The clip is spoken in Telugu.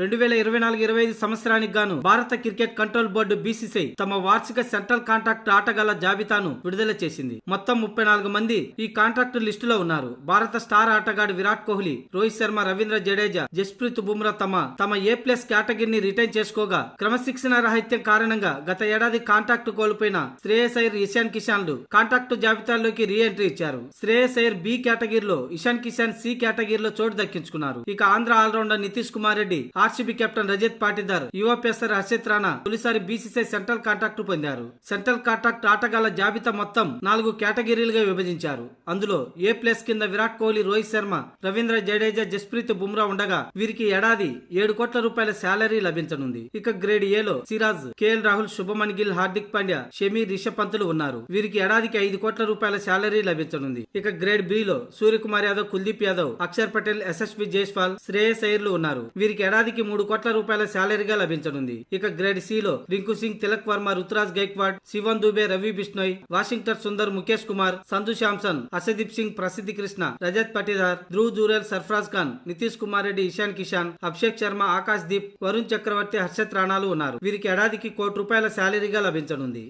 రెండు వేల ఇరవై నాలుగు ఇరవై ఐదు సంవత్సరానికి గాను భారత క్రికెట్ కంట్రోల్ బోర్డు బీసీసీ తమ వార్షిక సెంట్రల్ కాంట్రాక్ట్ ఆటగాళ్ళ జాబితాను విడుదల చేసింది. మొత్తం ముప్పై నాలుగు మంది ఈ కాంట్రాక్ట్ లిస్టులో ఉన్నారు. భారత స్టార్ ఆటగాడు విరాట్ కోహ్లీ రోహిత్ శర్మ రవీంద్ర జడేజా జస్ప్రీత్ బుమ్రా తమ తమ ఏ ప్లస్ కేటగిరీని రిటైన్ చేసుకోగా క్రమశిక్షణ రాహిత్యం కారణంగా గత ఏడాది కాంట్రాక్ట్ కోల్పోయిన శ్రేయస్ అయ్యర్ ఇషాన్ కిషాన్లు కాంట్రాక్ట్ జాబితాలోకి రీ ఎంట్రీ ఇచ్చారు. శ్రేయస్ అయ్యర్ బి కేటగిరీలో ఇషాన్ కిషాన్ సి కేటగిరీలో చోటు దక్కించుకున్నారు. ఇక Andhra all rounder Nitish Kumar Reddy RCB captain Rajat Patidar యువ పేసర్ హర్షిత్ రాణా తొలిసారి బీసీసీ సెంట్రల్ కాంట్రాక్ట్ పొందారు. సెంట్రల్ కాంట్రాక్ట్ ఆటగాళ్ళ జాబితా మొత్తం నాలుగు కేటగిరీలుగా విభజించారు. అందులో ఏ ప్లేస్ కింద విరాట్ కోహ్లీ రోహిత్ శర్మ రవీంద్ర జడేజా జస్ప్రీత్ బుమ్రా ఉండగా వీరికి ఏడాది ఏడు కోట్ల రూపాయల శాలరీ లభించనుంది. ఇక గ్రేడ్ ఏలో సిరాజ్ కేఎల్ రాహుల్ శుభమన్ గిల్ హార్దిక్ పాండ్యా షమి రిషబ్ పంతులు ఉన్నారు. వీరికి ఏడాదికి ఐదు కోట్ల రూపాయల శాలరీ లభించనుంది. ఇక గ్రేడ్ బిలో సూర్యకుమార్ యాదవ్ కుల్దీప్ యాదవ్ అక్షర్ పటేల్ ఎస్ఎస్వి జైస్వాల్ శ్రేయస్ అయ్యర్లు ఉన్నారు. వీరికి ఏడాది ఏడాదికి మూడు కోట్ల రూపాయల శాలరీగా లభించనుంది. ఇక గ్రేడ్ సిలో రింకు సింగ్ తిలక్ వర్మ రుతురాజ్ గైక్వాడ్ శివన్ దుబే రవి బిష్నోయ్ వాషింగ్టన్ సుందర్ ముఖేష్ కుమార్ సంధు శాంసన్ అసదీప్ సింగ్ ప్రసిద్ధి కృష్ణ రజత్ పటిదార్ ధ్రువ్ జూరెల్ సర్ఫరాజ్ ఖాన్ నితీష్ కుమార్ రెడ్డి ఇషాన్ కిషాన్ అభిషేక్ శర్మ ఆకాశ్ దీప్ వరుణ్ చక్రవర్తి హర్షత్ రాణాలు ఉన్నారు. వీరికి ఏడాదికి కోటి రూపాయల శాలరీగా లభించనుంది.